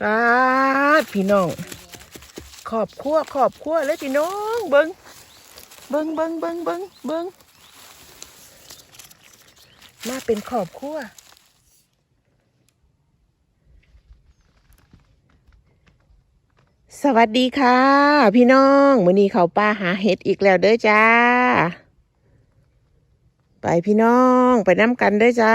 ปาพี่น้อง ขอบครัวขอบครัวเลยพี่น้องเบิงเบิงเบิงเบิงเบิงเบิงมาเป็นขอบครัวสวัสดีค่ะ พี่น้องมื้อนี้เขาป้าหาเห็ดอีกแล้วเด้อจ้า ไปพี่น้องไปน้ำกันเด้อจ้า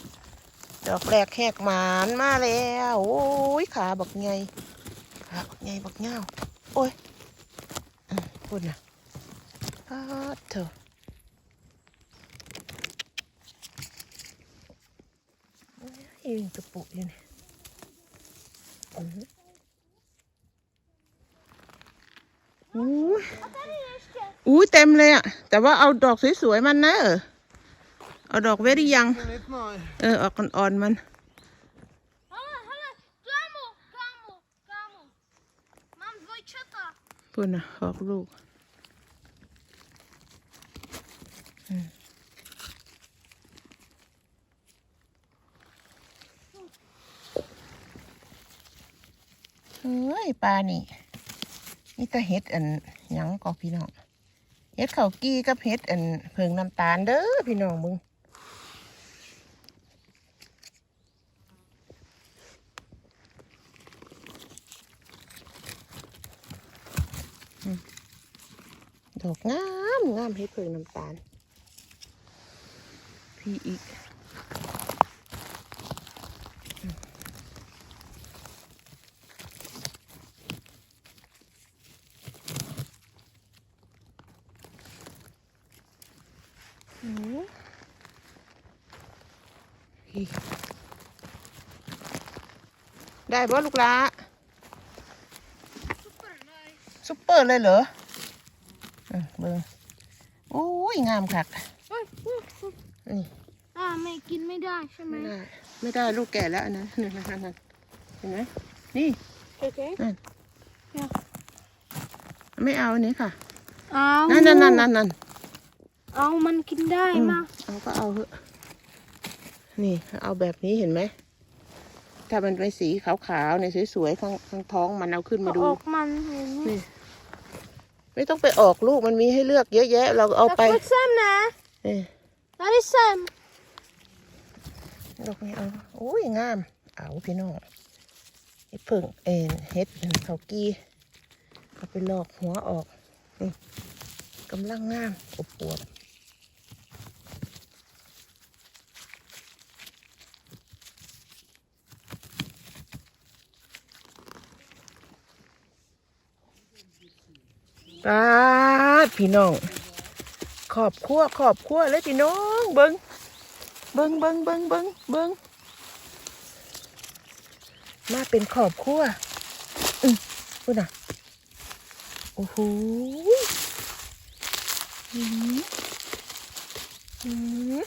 ดอกแรกแหกหมานมาแล้วโอ้ยขาบักไงขาบักไงบักเงาโอ้ยอืมพูดนะอ้าเถอะยิงตะปุกอยู่นี่อื้อหืออู้ยอู้ยเต็มเลยอะแต่ว่าเอาดอกสวยๆมันนะเออ เอาดอกเวรี่ยังเออออกอ่อนๆมัน Hala, hala, kamo, kamo, kamo. Mam dvojčata. พูดนะออกลูกอืมเฮ้ยปลานี่นี่ก็เห็ดอันหยังก็พี่น้องเห็ดเขาวกี้กับเห็ดอันเพิงน้ำตาลเด้อพี่น้องมึง ดอกงามงามเห็ดเพิงน้ำตาล พี่อีกอืมอีกได้บ่ลูกละ Super nice. ซุปเปอร์เลยเหรออืมเบิ่งโอ้ยงามคักนี่อ่าไม่กินไม่ได้ใช่ไหมไม่ได้ไม่ได้ลูกแก่แล้วอันนั้นนั่นนั่นนั่นเห็นไหมนี่โอเคไม่เอาอันนี้ค่ะเอานั่นนั่นนั่นนั่นนั่นเอามันกินได้อืมมาเอาก็เอาเถอะนี่เอาแบบนี้เห็นไหม ถ้ามันเป็นสีขาวๆเนี่ยสวยๆข้างข้างท้องมันเอาขึ้นมาดู ออกมันเห็นไหมนี่ ไม่ต้องไปออกลูกมันมีให้เลือกเยอะแยะ เราเอาไปแล้วก็แซมนะเอ้ยนั่นแซมดอกนี้เอาโอ้ยงาม เอาพี่น้องเฮ็ดเพิ่งเอ็นเฮ็ดเขากี้เอาไปลอกหัวออกนี่กำลังงามอบอวบ ปาพี่น้องขอบครัวขอบครัวเลยพี่น้องเบิงเบิงเบิงเบิงเบิงเบิงมาเป็นขอบครัวอืมพูดน่ะโอ้โหอืมอืม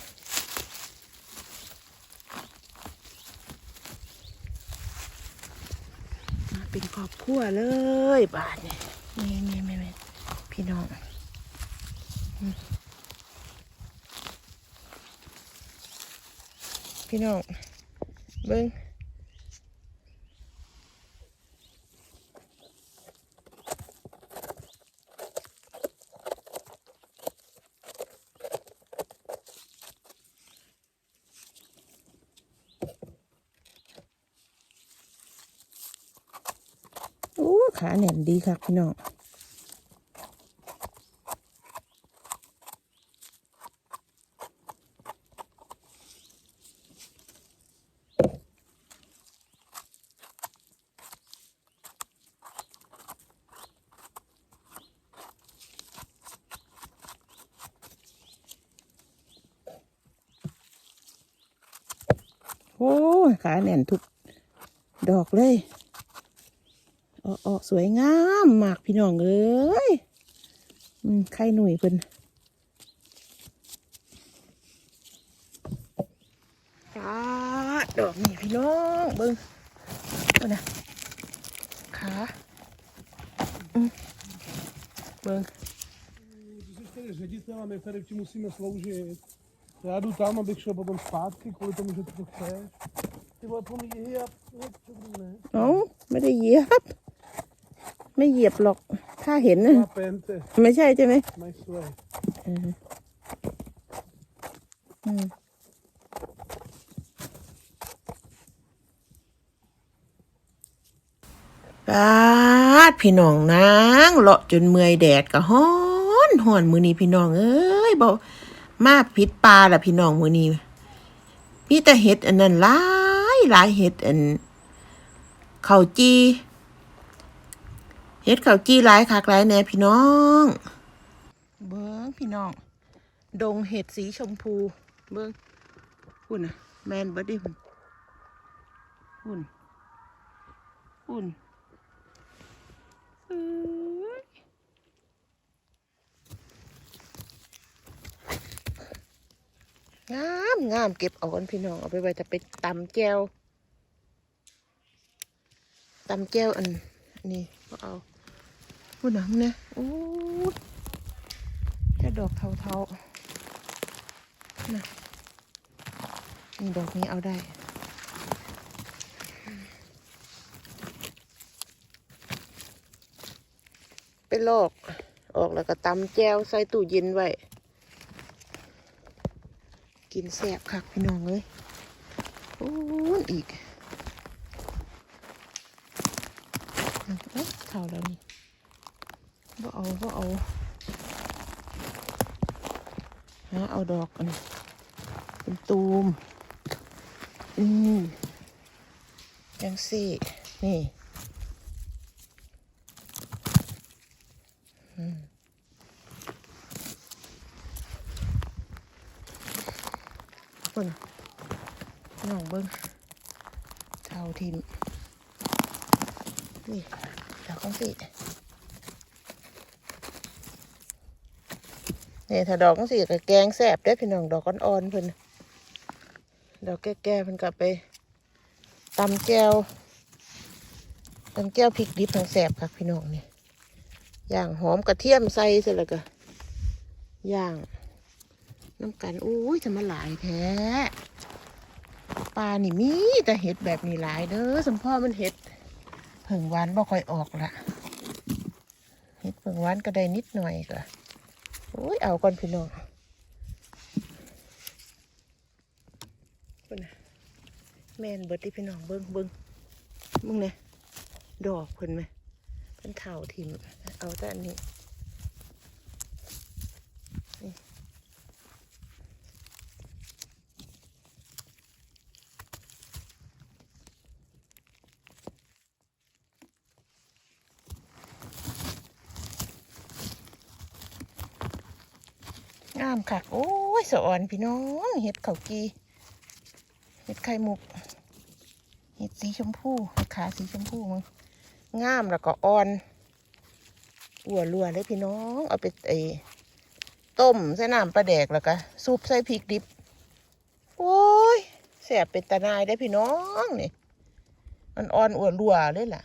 มาเป็นขอบครัวเลยบาทเนี่ย นี่ไม่ไม่ไม่พี่น้องพี่น้องเบิ้งโอ้ขาแหน่น ดีครับพี่น้องโอ้ขาแน่นทุกดอกเลย อ๋ออสวยงามมากพี่น้องเอ้ยอืมไข่หนุ่ยเพิ่นจ้าดอกนี่พี่น้องเบิ้งเบิ่งนะขาอืมเบิ้ง Když jsi tady ředitel a my tady ti musíme sloužit. Já jdu tam, abych šel potom zpátky, kvůli tomu, že ty to chceš. Ty vole, pomíjí a no, co budu, ne? เอ้า ไม่ได้เหยียบไม่เหยียบหรอก ถ้าเห็นนะ Má pente, ไม่ใช่ใช่ไหม mají své. อืมปาดพี่น้องนางเลาะจนเมื่อยแดดก็ฮ้อนฮ้อนมือนี้พี่น้องเอ้ยบ่มาพิษปลาละพี่น้องมือนี้มีแต่เห็ดอันนั้นหลายหลายเห็ดอันข้าวจี เห็ดข้าวจีหลายคักหลายแน่พี่น้อง เบิ้งพี่น้อง ดงเห็ดสีชมพู เบิ้งหุ่นนะแมนเบิดดิหุ่นหุ่นหุ่นงามงามเก็บเอากันพี่น้อง เอาไปไว้จะไปตำแก้วตำแก้วอัน นี้ก็เอา หุ่นหนังเนี่ยโอ้ยแค่ดอกเทาๆนะนี่ดอกนี้เอาได้เป็นโรคออกแล้วก็ตำแจวใส่ตู้เย็นไว้ กินแซ่บคักพี่น้องเลยโอ้อีกเอ๊ะเท่าแล้วนี่ บ่เอาบ่เอาหาเอาดอกอันเป็นตูมอืมจังสี่ นี่อืมเบิ่งน้องเบิ่งเท่าทิมนี่ดอกจังสี่ นี่ถ้าดอกจังสี่ก็แกงแซ่บได้พี่น้องดอกอ่อนๆเพิ่นดอกแก่ๆเพิ่นก็ไปตำแก้วตำแก้วพริกดิบทั้งแซ่บค่ะพี่น้องนี่ย่างหอมกระเทียมใส่เสร็จแล้วก็ย่างน้ำกันอุ้ยจะมาหลายแท้ปลานี่มีแต่เห็ดแบบนี้หลายเด้อสมพ่อมันเห็ดเผิ่งหวานบ่ค่อยออกละเห็ดเผิ่งหวานก็ได้นิดหน่อยก็ โอ้ยเอาก่อนพี่น้องนะแม่นเบิดที่พี่น้องเบิ้งเบิ้งมึงเนี่ยดอกเพิ่นไหมเป็นเถาทิมเอาแต่อันนี้งามคักโอ้ย สะอ่อนพี่น้องเห็ดเขากีเห็ดไข่มุก เห็ดสีชมพูขาสีชมพูมึงงามแล้วก็อ่อนอัวรัวเลยพี่น้อง เอาไปไอ้ต้มใส่น้ำปลาแดกแล้วก็ซุปใส่พริกดิบ โอ้ยแสบเป็นตาหนายได้พี่น้องนี่มันอ่อนอัวรัวเลยล่ะ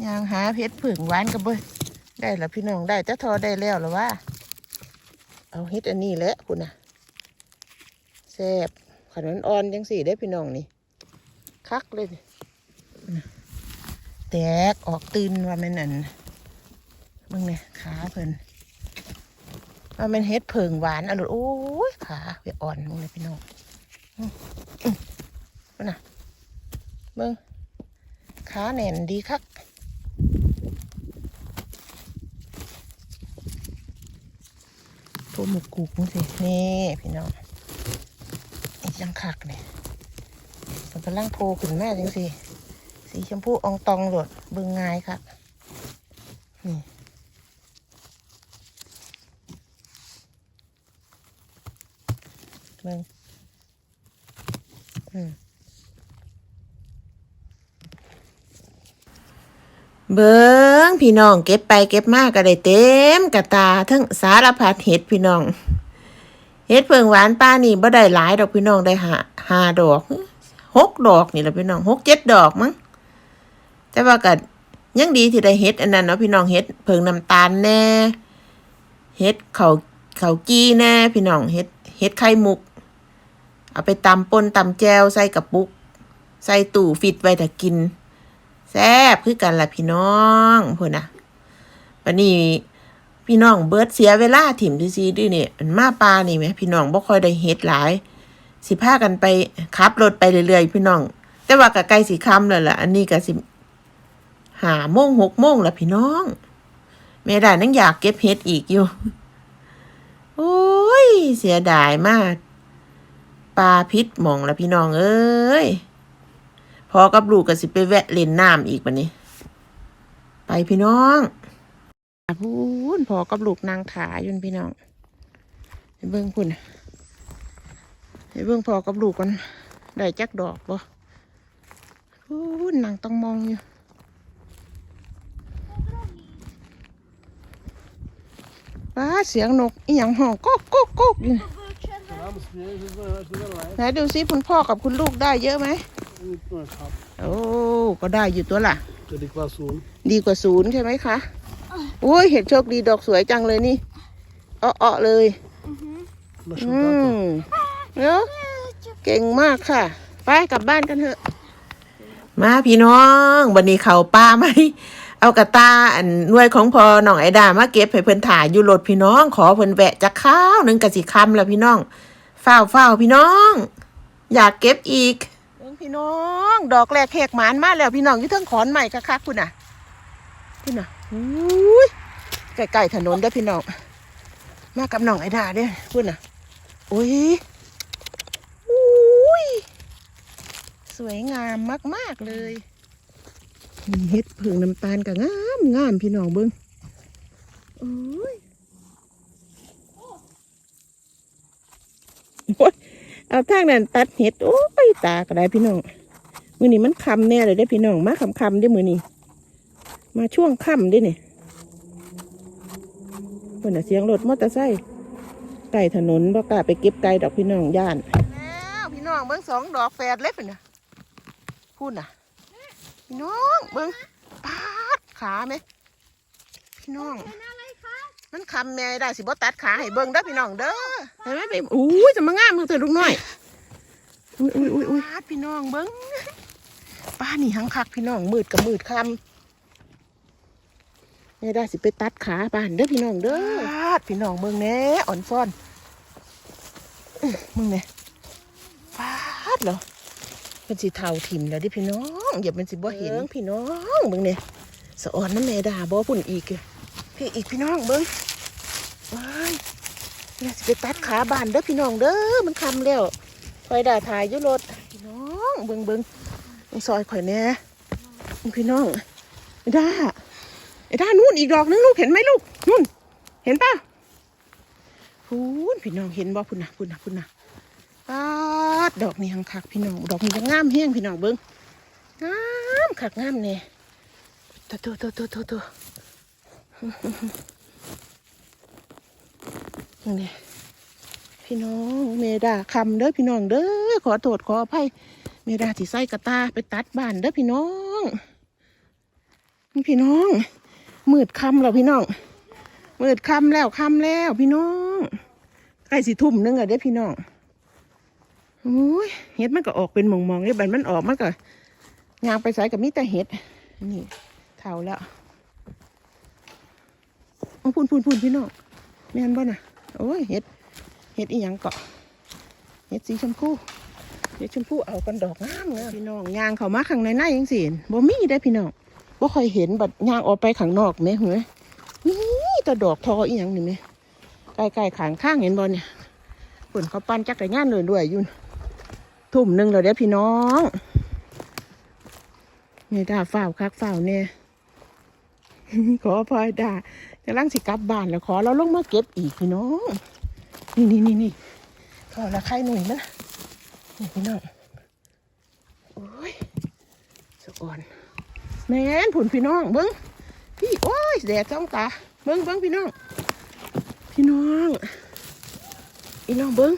อยางหาเพชรผึ่งหวานกับเบย ได้แล้วพี่น้องได้แต่ทอได้แล้วหรือว่า เอาเฮ็ดอันนี้แหละคุณน่ะแซ่บขนมอ่อนจังสี่ได้พี่น้องนี่คักเลยแตกออกตื่นว่าแม่นอันมึงเนี่ยขาเพิ่นว่าแมันเฮ็ดเผิงหวานอร่อยโอ้ยขาไปอ่อนมึงเลยพี่น้องอืมอืมมึงน่ะมึงขาแน่นดีคัก ตัวหมึกกุกสินี่พี่น้องยังขักเนี่ยมันกำลังโผล่ขึ้นแม่จังสิสีชมพูอองตองหลดเบิ่งงายครับนี่เบิ่งอเบิ่ง พี่น้องเก็บไปเก็บมาก็ได้เต็มกระตาทั้งสารพัดเห็ดพี่น้องเห็ดเพิงหวานป้านี่บ่ได้หลายดอกพี่น้องได้หาหาดอกหกดอกนี่แหละพี่น้องหกเจ็ดดอกมั้งแต่ว่าก็ยังดีที่ได้เห็ดอันนั้นเนาะพี่น้องเห็ดเพิงน้ำตาลแน่เห็ดเขาเขากี้แน่พี่น้องเห็ดเห็ดไข่มุก เอาไปตำป่นตำแจวใส่กระปุก ใส่ตู้ฟิตไว้ถ้ากิน แซ่บคือกันล่ะพี่น้องพูดนะวันนี้พี่น้องเบิดเสียเวลาถิ่มซีๆด้วยเนี่ยมันมาปลานี่ไหมพี่น้องบ่ค่อยได้เฮ็ดหลาย สิพากันไปขับรถไปเรื่อยๆพี่น้อง แต่ว่าก็ใกลสิค่ำแล้วล่ะ อันนี้ก็สิหาโมงหกโมงล้วพี่น้องแม่ได้นั่งอยากเก็บเฮ็ดอีกอยู่โอ้ย เสียดายมากปลาพิษหมองละพี่น้องเอ้ย พอกับลูกก็สิไปแวะเล่นน้ำอีกบันนี้ ไปพี่น้องพูนพอกับลูกนางถาอยู่นะพี่น้องไปเบิ้งพุ่นน่ะไปเบิ้งพอกับลูกกันได้จักดอกบ่พูนนางต้องมองอยู่ป้าเสียงนกอีหยังห้องก๊กก๊กก๊กอยู่ Ja, men smyger, så är det så där, ไหนดูซิคุณพ่อกับคุณลูกได้เยอะไหม Inte några tapp. โอ้ก็ได้อยู่ตัวล่ะ Det är kvar zon. ดีกว่าศูนย์ใช่ไหมคะโอ้ยเห็ดโชคดีดอกสวยจังเลยนี่อ้อๆเลย Varsågod. อืมเนาะเก่งมากค่ะ ไปกลับบ้านกันเถอะ มาพี่น้องวันนี้เขาป้าไหม เอากระตาอันหน่วยของพอน้องไอดามาเก็บให้เพิ่นถ่ายอยู่รถพี่น้อง ขอเพิ่นแวะจะข้าวหนึ่งกะสิคำแล้วพี่น้องเฝ้าเฝ้าพี่น้อง อยากเก็บอีกเบิ่ง พี่น้อง ดอกแรกแขกหมานมาแล้วพี่น้องอยู่เทั้งขอนใหม่คักคุณน่ะคุณน่ะอุ้ยใกล้ๆถนนเด้อพี่น้องมากับน้องไอดาเด้อคุณน่ะอุ้ยอุ้ยสวยงามมากๆเลยมีเฮ็ดผืองน้ำตาลกับงามงามพี่น้องเบิ้งโอ้ยโอ้ยเอาทางนั้นตัดเห็ดโอ้ ตาก็ได้พี่น้องมือนี้มันคำแน่เลยได้อพี่น้องมาคำคำๆได้อมือนี้มาช่วงค่ำได้อเนี่ยเพิ่นน่ะเสียงรถมอเตอร์ไซค์ไก่ถนนบ่กล้าไปเก็บไก่ดอกพี่น้องย่านแล้วพี่น้องเบิ้งสองดอกแฝดเล็บน่ะพูดน่ะพี่น้องเบิ้งปาดขาไหมพี่น้องมันคำแม่ได้สิบ่ตัดขาให้เบิ้งเด้อพี่น้องเด้อเห็นไหมไปอู้ยจะมางามมือเธอลูกน้อย อุ้ยอุ้ยอุ้ยอุ้ยปาดพี่น้องเบิ้งป้านี่หังคักพี่น้องมืดกับมืดคำแม่ได้สิไปตัดขาบ้านเด้อพี่น้องเด้อปาดพี่น้องเบิ้งแหน่อ่อนซ่อนมึงเนี่ยฟาดเหรอเป็นสีเทาถิ่มแล้วดิพี่น้องอย่าเป็นสิบ่เห็นพี่น้องมึงเนี่ยสะอ่อนน้ำแม่ด่าบ่ปุ่นอีกอะพี่อีกพี่น้องเบิ้งว้ายแม่สิไปตัดขาบานเด้อพี่น้องเด้อมันคำแล้ว คอยด่าถ่ายยุรถพี่น้องเบิงเบิงเบิ่งซอยข่อยแน่มึงพี่น้องไอ้ด้าไอ้ด้านู่นอีกดอกนึงลูกเห็นไหมลูกนู่น เห็นป่ะพูนพี่น้องเห็นบ่พุ่นนะพุ่นนะพุ่นนะปาดดอกนี้หังคักพี่น้องดอกนี้จะงามแห้งพี่น้องเบิ้งงามคักงามเนี่ยตัวตัวตัวตัวตัวตัวนี่ พี่น้องเมดาคำเด้อพี่น้องเด้อขอโทษขออภัยเมดาที่ใส่กระตาไปตัดบ้านเด้อพี่น้องพี่น้องมืดคำแล้วพี่น้องมืดคำแล้วคำแล้ว พี่น้องใกล้สิทุ่มหนึงอะเด้อพี่น้องโอ้ยเห็ดมันก็ออกเป็นมองๆเนี่ยบันมันออกมันก็ยางไปใส่กับมีแต่เห็ดนี่เท่าแล้วโอ้พูนพูนพูนพี่น้องแม่นบ่น่ะโอ้ยเห็ด เห็ดอีหยังเกาะเห็ดสีชมพูเห็ดชมพูเอากันดอกงามเลยพี่น้องยางเขามาข้างในในยังสิบ่มีได้พี่น้องบ่ค่อยเห็นบัดยางออกไปข้างนอกแม่เหรอนี่แตะดอกทออีหยังนี่ไหมใกล้ๆขางข้างเห็นบอลเนี่ยฝนเขาปั้นจักรยานเลยด้วยอยุ่นทุ่มหนึ่งแล้วเด้พี่น้องนี่ด่าฝ้าวคักฝ้าวเนี่ยขออภัยด่ากำลังสิกลับบ้านแล้วขอเราลงมาเก็บอีกพี่น้อง นี่นี่นี่นี่ขอละไข่หน่อยนะนี่พี่น้องโอ้ยสะอ่อนแม่นผุนพี่น้องเบิ้งพี่โอ้ยแดดจ้องตาเบิ้งเบิ้งพี่น้อง พี่น้องพี่น้องเบิ้ง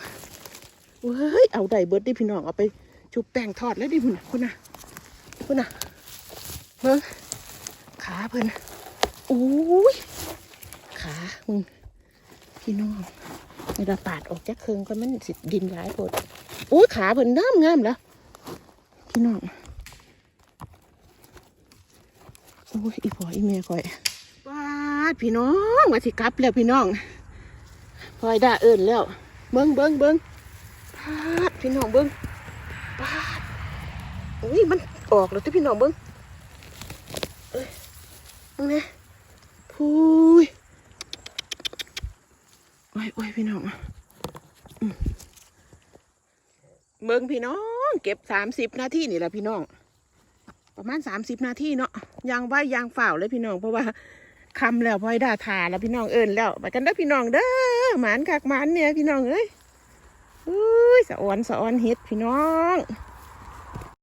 เว้ยเอาได้เบิร์ดดิพี่น้องเอาไปชุบแป้งทอดแล้วดิพุ่นคุณน่ะคุณน่ะเบิ้งขาเพิ่นโอ้ยขามึงพี่น้อง เวลาปาดออกจากเครื่องก็มันสิดินร้ายโพดโอ้ยขาเพิ่นงามงามแล้วพี่น้องโอ้ยอีพ่ออีแม่คอยปาดพี่น้องว่าสิกลับแล้วพี่น้องพลอยด่าเอิญแล้ว เบิ้งเบิ้งเบิ้งปาดพี่น้องเบิ้งปาดอุ้ยมันออกแล้วที่พี่น้องเบิ้งเอ้ยมึงนี่ยพูย โอ้ยโอ้ยพี่น้องอืมเบิ้งพี่น้อง เก็บสามสิบนาทีนี่แหละพี่น้อง ประมาณสามสิบนาทีเนาะยางไหวยางฝ่าวเลยพี่น้อง เพราะว่าคำแล้วพอยด่าทาแล้วพี่น้องเอิญแล้วไปกันเด้อพี่น้องเด้อหมานคักหมานเนี่ยพี่น้องเอ้ยอุ้ยสะออนสะออนเฮ็ดพี่น้อง